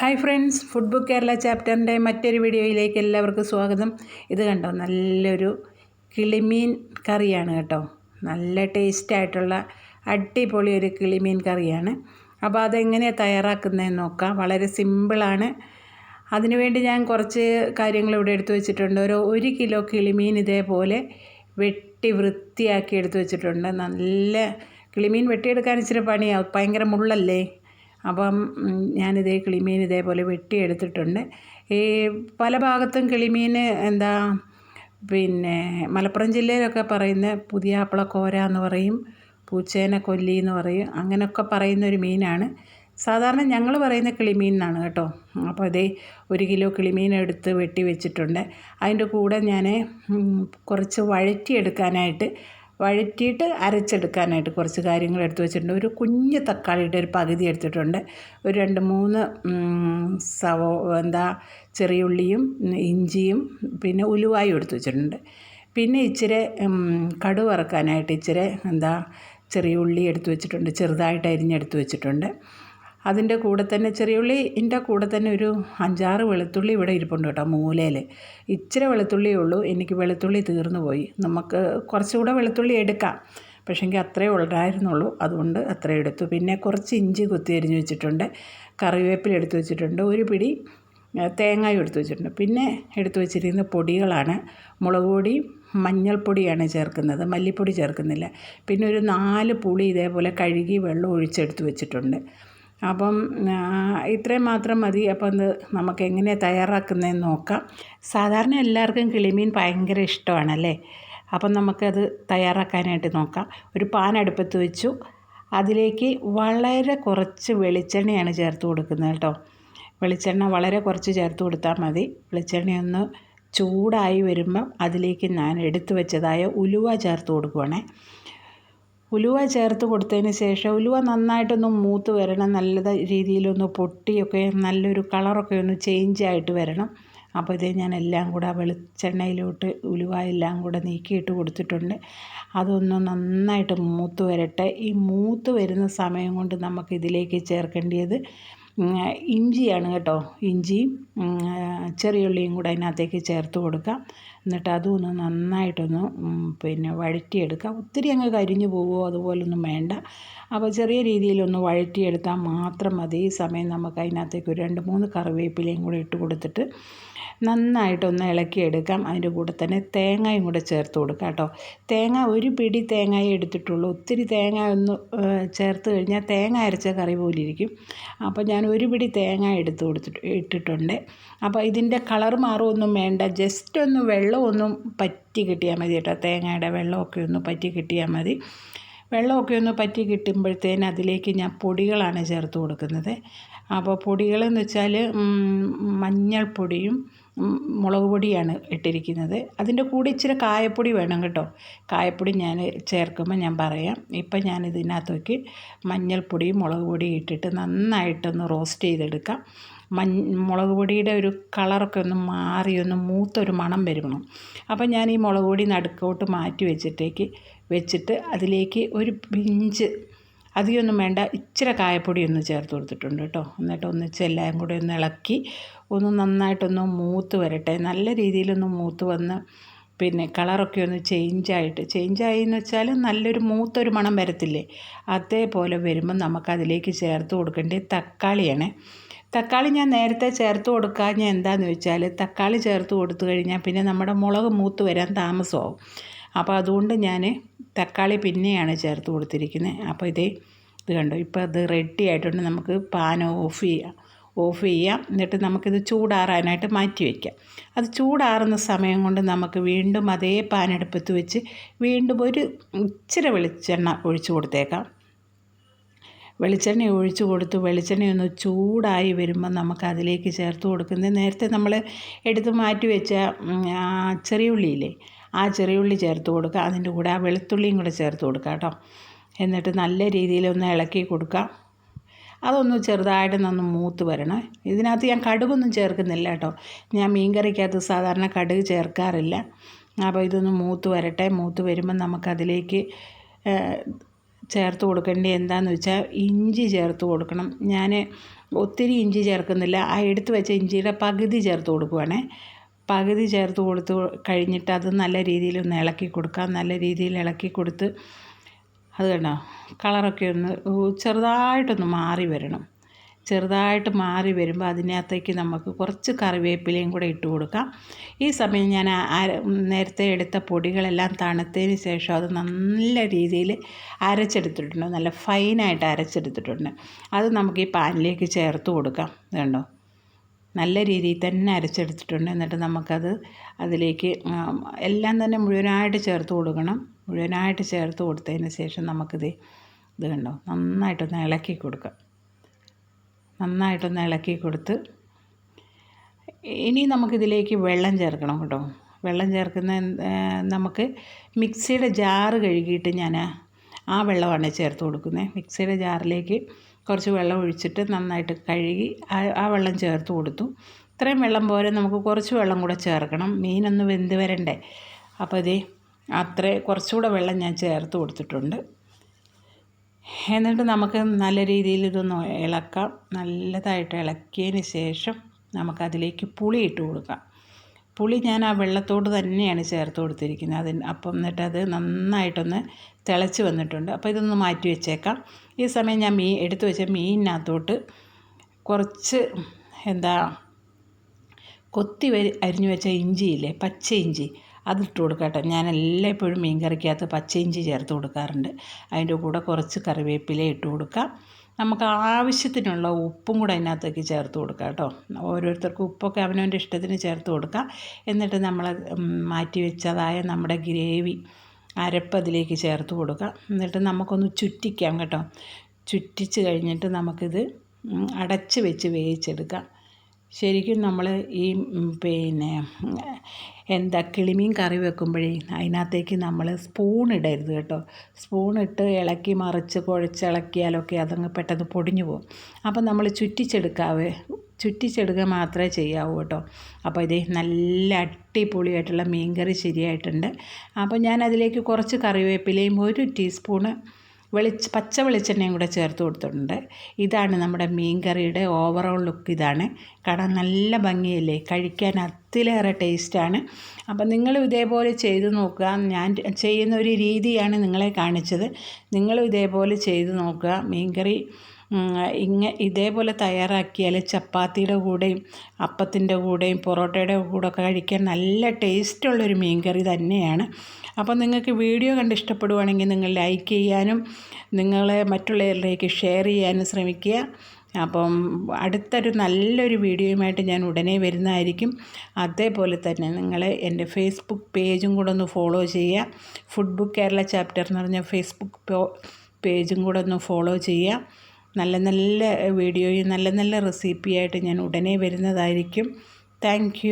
Hi friends food book Kerala ചാപ്റ്ററിന്റെ മറ്റൊരു വീഡിയോയിലേക്ക് എല്ലാവർക്കും സ്വാഗതം. ഇത് കണ്ടോ നല്ലൊരു കിളിമീൻ കറിയാണ് കേട്ടോ. നല്ല ടേസ്റ്റായിട്ടുള്ള അടിപൊളി ഒരു കിളിമീൻ കറിയാണ്. അപ്പോൾ അതെങ്ങനെയാണ് തയ്യാറാക്കുന്നതെന്ന് നോക്കാം. വളരെ സിമ്പിളാണ് അതിനുവേണ്ടി ഞാൻ കുറച്ച് കാര്യങ്ങൾ ഇവിടെ എടുത്തു വെച്ചിട്ടുണ്ട്. ഒരു ഒരു കിലോ കിളിമീൻ ഇതേപോലെ വെട്ടി വൃത്തിയാക്കി എടുത്തു വെച്ചിട്ടുണ്ട്. നല്ല കിളിമീൻ വെട്ടിയെടുക്കാൻ ഇച്ചിരി പണിയാവും. ഭയങ്കര മുള്ളല്ലേ? അപ്പം ഞാനിതേ കിളിമീൻ ഇതേപോലെ വെട്ടിയെടുത്തിട്ടുണ്ട്. ഈ പല ഭാഗത്തും കിളിമീൻ എന്താ പിന്നെ മലപ്പുറം ജില്ലയിലൊക്കെ പറയുന്ന പുതിയ അപ്പളക്കോര എന്ന് പറയും പൂച്ചേനെ കൊല്ലി എന്ന് പറയും അങ്ങനെയൊക്കെ പറയുന്ന ഒരു മീനാണ്. സാധാരണ ഞങ്ങൾ പറയുന്ന കിളിമീൻ എന്നാണ് കേട്ടോ. അപ്പോൾ ഇതേ ഒരു കിലോ കിളിമീൻ എടുത്ത് വെട്ടി വെച്ചിട്ടുണ്ട്. അതിന്റെ കൂടെ ഞാൻ കുറച്ച് വഴറ്റിയെടുക്കാനായിട്ട് വഴറ്റിയിട്ട് അരച്ചെടുക്കാനായിട്ട് കുറച്ച് കാര്യങ്ങൾ എടുത്തു വെച്ചിട്ടുണ്ട്. ഒരു കുഞ്ഞ് തക്കാളിയുടെ ഒരു പകുതി എടുത്തിട്ടുണ്ട്. ഒരു രണ്ട് മൂന്ന് സവോ എന്താ ചെറിയുള്ളിയും ഇഞ്ചിയും പിന്നെ ഉലുവായും എടുത്തു വെച്ചിട്ടുണ്ട്. പിന്നെ ഇച്ചിരി കടു വറക്കാനായിട്ട് ഇച്ചിരി എന്താ ചെറിയ ഉള്ളി എടുത്തു വെച്ചിട്ടുണ്ട്. ചെറുതായിട്ട് അരിഞ്ഞെടുത്ത് വെച്ചിട്ടുണ്ട്. അതിന്റെ കൂടെ തന്നെ ചെറിയുള്ളിന്റെ കൂടെ തന്നെ ഒരു അഞ്ചാറ് വെളുത്തുള്ളി ഇവിടെ ഇരിപ്പുണ്ട് കേട്ടോ മൂലയിൽ. ഇച്ചിരി വെളുത്തുള്ളിയേ ഉള്ളൂ. എനിക്ക് വെളുത്തുള്ളി തീർന്നു പോയി. നമുക്ക് കുറച്ചുകൂടെ വെളുത്തുള്ളി എടുക്കാം. പക്ഷേങ്കിൽ അത്രേ ഉണ്ടായിരുന്നുള്ളൂ. അതുകൊണ്ട് അത്രേ എടുത്തു. പിന്നെ കുറച്ച് ഇഞ്ചി കുത്തി അരിഞ്ഞ് വെച്ചിട്ടുണ്ട്. കറിവേപ്പില എടുത്തു വെച്ചിട്ടുണ്ട്. ഒരു പിടി തേങ്ങയും എടുത്തു വെച്ചിട്ടുണ്ട്. പിന്നെ എടുത്തു വെച്ചിരിക്കുന്ന പൊടികളാണ്. മുളക് പൊടി മഞ്ഞൾപ്പൊടിയാണ് ചേർക്കുന്നത്. മല്ലിപ്പൊടി ചേർക്കുന്നില്ല. പിന്നെ ഒരു നാല് പുളി ഇതേപോലെ കഴുകി വെള്ളം ഒഴിച്ചെടുത്ത് വെച്ചിട്ടുണ്ട്. അപ്പം ഇത്രയും മാത്രം മതി. അപ്പം അത് നമുക്ക് എങ്ങനെയാണ് തയ്യാറാക്കുന്നതെന്ന് നോക്കാം. സാധാരണ എല്ലാവർക്കും കിളിമീൻ ഭയങ്കര ഇഷ്ടമാണല്ലേ? അപ്പം നമുക്കത് തയ്യാറാക്കാനായിട്ട് നോക്കാം. ഒരു പാൻ അടുപ്പത്ത് വെച്ചു. അതിലേക്ക് വളരെ കുറച്ച് വെളിച്ചെണ്ണയാണ് ചേർത്ത് കൊടുക്കുന്നത് കേട്ടോ. വെളിച്ചെണ്ണ വളരെ കുറച്ച് ചേർത്ത് കൊടുത്താൽ മതി. വെളിച്ചെണ്ണയൊന്ന് ചൂടായി വരുമ്പം അതിലേക്ക് ഞാൻ എടുത്തു വെച്ചതായ ഉലുവ ചേർത്ത് കൊടുക്കുവാണേ. ഉലുവ ചേർത്ത് കൊടുത്തതിന് ശേഷം ഉലുവ നന്നായിട്ടൊന്ന് മൂത്ത് വരണം. നല്ല രീതിയിലൊന്ന് പൊട്ടിയൊക്കെ നല്ലൊരു കളറൊക്കെ ഒന്ന് ചേഞ്ച് ആയിട്ട് വരണം. അപ്പോൾ ഇത് ഞാൻ എല്ലാം കൂടെ വെളിച്ചെണ്ണയിലോട്ട് ഉലുവ എല്ലാം കൂടെ നീക്കിയിട്ട് കൊടുത്തിട്ടുണ്ട്. അതൊന്ന് നന്നായിട്ട് മൂത്ത് വരട്ടെ. ഈ മൂത്ത് വരുന്ന സമയം കൊണ്ട് നമുക്ക് ഇതിലേക്ക് ചേർക്കേണ്ടത് ഇഞ്ചിയാണ് കേട്ടോ. ഇഞ്ചിയും ചെറിയുള്ളിയും കൂടെ അതിനകത്തേക്ക് ചേർത്ത് കൊടുക്കാം. എന്നിട്ട് അതും ഒന്ന് നന്നായിട്ടൊന്ന് പിന്നെ വഴറ്റിയെടുക്കുക ഒത്തിരി അങ്ങ് കരിഞ്ഞു പോവുമോ അതുപോലൊന്നും വേണ്ട. അപ്പോൾ ചെറിയ രീതിയിലൊന്ന് വഴറ്റിയെടുത്താൽ മാത്രം മതി. സമയം നമുക്ക് അതിനകത്തേക്ക് ഒരു രണ്ട് മൂന്ന് കറിവേപ്പിലയും കൂടെ ഇട്ട് കൊടുത്തിട്ട് നന്നായിട്ടൊന്ന് ഇളക്കിയെടുക്കാം അതിന്റെ കൂടെ തന്നെ തേങ്ങയും കൂടെ ചേർത്ത് കൊടുക്കാം കേട്ടോ. തേങ്ങ ഒരു പിടി തേങ്ങയെ എടുത്തിട്ടുള്ളൂ. ഒത്തിരി തേങ്ങ ഒന്ന് ചേർത്ത് കഴിഞ്ഞാൽ തേങ്ങ അരച്ച കറി പോലെ ഇരിക്കും. അപ്പോൾ ഞാൻ ഒരു പിടി തേങ്ങ എടുത്ത് കൊടുത്തിട്ട് ഇട്ടിട്ടുണ്ട്. അപ്പോൾ ഇതിന്റെ കളർ മാറുമൊന്നും വേണ്ട. ജസ്റ്റ് ഒന്ന് വെള്ളമൊന്നും പറ്റി കിട്ടിയാൽ മതി കേട്ടോ. തേങ്ങയുടെ വെള്ളമൊക്കെ ഒന്ന് പറ്റി കിട്ടിയാൽ മതി. വെള്ളമൊക്കെ ഒന്ന് പറ്റി കിട്ടുമ്പോഴത്തേന് അതിലേക്ക് ഞാൻ പൊടികളാണ് ചേർത്ത് കൊടുക്കുന്നത്. അപ്പോൾ പൊടികളെന്ന് വെച്ചാൽ മഞ്ഞൾപ്പൊടിയും മുളക് പൊടിയാണ് ഇട്ടിരിക്കുന്നത്. അതിന്റെ കൂടെ ഇച്ചിരി കായപ്പൊടി വേണം കേട്ടോ. കായപ്പൊടി ഞാൻ ചേർക്കുമ്പോൾ ഞാൻ പറയാം. ഇപ്പം ഞാൻ ഇതിനകത്തേക്ക് മഞ്ഞൾപ്പൊടിയും മുളക് പൊടിയും ഇട്ടിട്ട് നന്നായിട്ടൊന്ന് റോസ്റ്റ് ചെയ്തെടുക്കാം. മഞ്ഞ മുളക് പൊടിയുടെ ഒരു കളറൊക്കെ ഒന്ന് മാറി ഒന്ന് മൂത്തൊരു മണം വരുന്നു. അപ്പം ഞാൻ ഈ മുളക് പൊടി നടുക്കോട്ട് മാറ്റി വെച്ചിട്ടേക്ക് വെച്ചിട്ട് അതിലേക്ക് ഒരു പിഞ്ച് അധികമൊന്നും വേണ്ട. ഇച്ചിരി കായപ്പൊടി ഒന്ന് ചേർത്ത് കൊടുത്തിട്ടുണ്ട് കേട്ടോ. എന്നിട്ട് ഒന്നിച്ച് എല്ലാം കൂടി ഒന്ന് ഇളക്കി ഒന്ന് നന്നായിട്ടൊന്ന് മൂത്ത് വരട്ടെ. നല്ല രീതിയിലൊന്ന് മൂത്ത് വന്ന് പിന്നെ കളറൊക്കെ ഒന്ന് ചേഞ്ചായിട്ട് ചേഞ്ചായി എന്ന് വെച്ചാൽ നല്ലൊരു മൂത്തൊരു മണം വരത്തില്ലേ? അതേപോലെ വരുമ്പോൾ നമുക്കതിലേക്ക് ചേർത്ത് കൊടുക്കേണ്ടത് തക്കാളിയാണ്. തക്കാളി ഞാൻ നേരത്തെ ചേർത്ത് കൊടുക്കാൻ എന്താണെന്ന് വെച്ചാൽ തക്കാളി ചേർത്ത് കൊടുത്തു കഴിഞ്ഞാൽ പിന്നെ നമ്മുടെ മുളക് മൂത്ത് വരാൻ താമസമാവും. അപ്പോൾ അതുകൊണ്ട് ഞാൻ തക്കാളി പിന്നെയാണ് ചേർത്ത് കൊടുത്തിരിക്കുന്നത്. അപ്പോൾ ഇതേ ഇത് കണ്ടോ? ഇപ്പോൾ അത് റെഡി ആയിട്ടുണ്ട്. നമുക്ക് പാൻ ഓഫ് ചെയ്യാം. ഓഫ് ചെയ്യാം. എന്നിട്ട് നമുക്കിത് ചൂടാറാനായിട്ട് മാറ്റി വയ്ക്കാം അത് ചൂടാറുന്ന സമയം കൊണ്ട് നമുക്ക് വീണ്ടും അതേ പാനെടുപ്പത്ത് വെച്ച് വീണ്ടും ഒരു ഇച്ചിരി വെളിച്ചെണ്ണ ഒഴിച്ചു കൊടുത്തേക്കാം. വെളിച്ചെണ്ണ ഒഴിച്ചു കൊടുത്ത് വെളിച്ചെണ്ണ ചൂടായി വരുമ്പോൾ നമുക്ക് അതിലേക്ക് ചേർത്ത് കൊടുക്കുന്നത് നേരത്തെ നമ്മൾ എടുത്ത് മാറ്റി വെച്ച ചെറിയ ഉള്ളിയില്ലേ? ആ ചെറിയ ഉള്ളി ചേർത്ത് കൊടുക്കുക. അതിന്റെ കൂടെ ആ വെളുത്തുള്ളിയും കൂടെ ചേർത്ത് കൊടുക്കുക കേട്ടോ. എന്നിട്ട് നല്ല രീതിയിൽ ഒന്ന് ഇളക്കി കൊടുക്കുക. അതൊന്ന് ചെറുതായിട്ട് നന്ന് മൂത്ത് വരണം. ഇതിനകത്ത് ഞാൻ കടുകൊന്നും ചേർക്കുന്നില്ല കേട്ടോ. ഞാൻ മീൻ കറിക്കകത്ത് സാധാരണ കടുക് ചേർക്കാറില്ല. അപ്പോൾ ഇതൊന്ന് മൂത്ത് വരട്ടെ. മൂത്ത് വരുമ്പോൾ നമുക്കതിലേക്ക് ചേർത്ത് കൊടുക്കേണ്ടത് എന്താണെന്ന് വെച്ചാൽ ഇഞ്ചി ചേർത്ത് കൊടുക്കണം. ഞാൻ ഒത്തിരി ഇഞ്ചി ചേർക്കുന്നില്ല. ആ എടുത്ത് വെച്ച ഇഞ്ചിയുടെ പകുതി ചേർത്ത് കൊടുക്കുവാണേ. പകുതി ചേർത്ത് കൊടുത്ത് കഴിഞ്ഞിട്ട് അത് നല്ല രീതിയിൽ ഒന്ന് ഇളക്കി കൊടുക്കുക നല്ല രീതിയിൽ ഇളക്കി കൊടുത്ത് അത് കണ്ടോ? കളറൊക്കെ ഒന്ന് ചെറുതായിട്ടൊന്ന് മാറി വരണം. ചെറുതായിട്ട് മാറി വരുമ്പോൾ അതിനകത്തേക്ക് നമുക്ക് കുറച്ച് കറിവേപ്പിലയും കൂടെ ഇട്ട് കൊടുക്കാം. ഈ സമയം ഞാൻ നേരത്തെ എടുത്ത പൊടികളെല്ലാം തണുത്തതിന് ശേഷം അത് നല്ല രീതിയിൽ അരച്ചെടുത്തിട്ടുണ്ട്. നല്ല ഫൈനായിട്ട് അരച്ചെടുത്തിട്ടുണ്ട്. അത് നമുക്ക് ഈ പാനിലേക്ക് ചേർത്ത് കൊടുക്കാം. കണ്ടോ? നല്ല രീതിയിൽ തന്നെ അരച്ചെടുത്തിട്ടുണ്ട്. എന്നിട്ട് നമുക്കത് അതിലേക്ക് എല്ലാം തന്നെ മുഴുവനായിട്ട് ചേർത്ത് കൊടുക്കണം. മുഴുവനായിട്ട് ചേർത്ത് കൊടുത്തതിന് ശേഷം നമുക്കിത് ഇത് കണ്ടോ? നന്നായിട്ടൊന്ന് ഇളക്കി കൊടുക്കുക നന്നായിട്ടൊന്ന് ഇളക്കി കൊടുത്ത് ഇനി നമുക്കിതിലേക്ക് വെള്ളം ചേർക്കണം കേട്ടോ. വെള്ളം ചേർക്കുന്ന നമുക്ക് മിക്സിയുടെ ജാറ് കഴുകിയിട്ട് ഞാൻ ആ വെള്ളമാണ് ചേർത്ത് കൊടുക്കുന്നത്. മിക്സിയുടെ ജാറിലേക്ക് കുറച്ച് വെള്ളം ഒഴിച്ചിട്ട് നന്നായിട്ട് കഴുകി ആ വെള്ളം ചേർത്ത് കൊടുത്തു. ഇത്രയും വെള്ളം പോലെ നമുക്ക് കുറച്ച് വെള്ളം കൂടെ ചേർക്കണം. മീനൊന്ന് വെന്ത് വരണ്ടേ. അപ്പോൾ ഇതേ അത്ര കുറച്ചുകൂടെ വെള്ളം ഞാൻ ചേർത്ത് കൊടുത്തിട്ടുണ്ട്. എന്നിട്ട് നമുക്ക് നല്ല രീതിയിൽ ഇതൊന്ന് ഇളക്കാം. നല്ലതായിട്ട് ഇളക്കിയതിന് ശേഷം നമുക്കതിലേക്ക് പുളി ഇട്ട് കൊടുക്കാം. പുളി ഞാൻ ആ വെള്ളത്തോട് തന്നെയാണ് ചേർത്ത് കൊടുത്തിരിക്കുന്നത്. അതിന് അപ്പം എന്നിട്ട് അത് നന്നായിട്ടൊന്ന് തിളച്ച് വന്നിട്ടുണ്ട്. അപ്പോൾ ഇതൊന്ന് മാറ്റി വെച്ചേക്കാം. ഈ സമയം ഞാൻ മീൻ എടുത്തു വെച്ച മീനിനകത്തോട്ട് കുറച്ച് എന്താ കൊത്തി വരി അരിഞ്ഞു വെച്ച ഇഞ്ചിയില്ലേ പച്ച ഇഞ്ചി അതിട്ട് കൊടുക്കട്ടെ. ഞാൻ എല്ലായ്പ്പോഴും മീൻ കറിക്കകത്ത് പച്ച ഇഞ്ചി ചേർത്ത് കൊടുക്കാറുണ്ട്. അതിന്റെ കൂടെ കുറച്ച് കറിവേപ്പില ഇട്ട് കൊടുക്കാം. നമുക്ക് ആവശ്യത്തിനുള്ള ഉപ്പും കൂടെ അതിനകത്തേക്ക് ചേർത്ത് കൊടുക്കുക കേട്ടോ. ഓരോരുത്തർക്കും ഉപ്പൊക്കെ അവനവന്റെ ഇഷ്ടത്തിന് ചേർത്ത് കൊടുക്കാം. എന്നിട്ട് നമ്മൾ മാറ്റി വെച്ചതായ നമ്മുടെ ഗ്രേവി അരപ്പ് അതിലേക്ക് ചേർത്ത് കൊടുക്കുക എന്നിട്ട് നമുക്കൊന്ന് ചുറ്റിക്കാം കേട്ടോ. ചുറ്റിച്ച് കഴിഞ്ഞിട്ട് നമുക്കിത് അടച്ച് വെച്ച് വേവിച്ചെടുക്കാം. ശരിക്കും നമ്മൾ ഈ പിന്നെ എന്താ കിളിമീൻ കറി വെക്കുമ്പോഴേ അതിനകത്തേക്ക് നമ്മൾ സ്പൂൺ ഇടരുത് കേട്ടോ. സ്പൂൺ ഇട്ട് ഇളക്കി മറിച്ച് കുഴച്ചിളക്കിയാലൊക്കെ അതങ്ങ് പെട്ടെന്ന് പൊടിഞ്ഞു പോകും. അപ്പം നമ്മൾ ചുറ്റിച്ചെടുക്കാവേ ചുറ്റിച്ചെടുക്കുക മാത്രമേ ചെയ്യാവൂ കേട്ടോ. അപ്പോൾ ഇതേ നല്ല അടിപൊളിയായിട്ടുള്ള മീൻകറി ശരിയായിട്ടുണ്ട്. അപ്പോൾ ഞാൻ അതിലേക്ക് കുറച്ച് കറിവേപ്പിലയും ഒരു ടീസ്പൂണ് വെളിച്ച പച്ച വെളിച്ചെണ്ണയും കൂടെ ചേർത്ത് കൊടുത്തിട്ടുണ്ട്. ഇതാണ് നമ്മുടെ മീൻ കറിയുടെ ഓവറോൾ ലുക്ക് ഇതാണ്. കാണാൻ നല്ല ഭംഗിയല്ലേ? കഴിക്കാൻ അതിലേറെ ടേസ്റ്റാണ് അപ്പം നിങ്ങളും ഇതേപോലെ ചെയ്തു നോക്കുക. ഞാൻ ചെയ്യുന്ന ഒരു രീതിയാണ് നിങ്ങളെ കാണിച്ചത്. നിങ്ങളും ഇതേപോലെ ചെയ്തു നോക്കുക. മീൻകറി ഇങ്ങ ഇതേപോലെ തയ്യാറാക്കിയാൽ ചപ്പാത്തിയുടെ കൂടെയും അപ്പത്തിന്റെ കൂടെയും പൊറോട്ടയുടെ കൂടെ ഒക്കെ കഴിക്കാൻ നല്ല ടേസ്റ്റുള്ളൊരു മീൻകറി തന്നെയാണ്. അപ്പോൾ നിങ്ങൾക്ക് വീഡിയോ കണ്ട് ഇഷ്ടപ്പെടുവാണെങ്കിൽ നിങ്ങൾ ലൈക്ക് ചെയ്യാനും നിങ്ങളെ മറ്റുള്ളവരിലേക്ക് ഷെയർ ചെയ്യാനും ശ്രമിക്കുക. അപ്പം അടുത്തൊരു നല്ലൊരു വീഡിയോയുമായിട്ട് ഞാൻ ഉടനെ വരുന്നതായിരിക്കും. അതേപോലെ തന്നെ നിങ്ങൾ എന്റെ ഫേസ്ബുക്ക് പേജും കൂടെ ഒന്ന് ഫോളോ ചെയ്യുക. ഫുഡ് ബുക്ക് കേരള ചാപ്റ്റർ എന്ന് പറഞ്ഞ ഫേസ്ബുക്ക് പേജും കൂടെ ഒന്ന് ഫോളോ ചെയ്യുക. നല്ല നല്ല വീഡിയോയും നല്ല നല്ല റെസിപ്പിയായിട്ട് ഞാൻ ഉടനെ വരുന്നതായിരിക്കും. താങ്ക്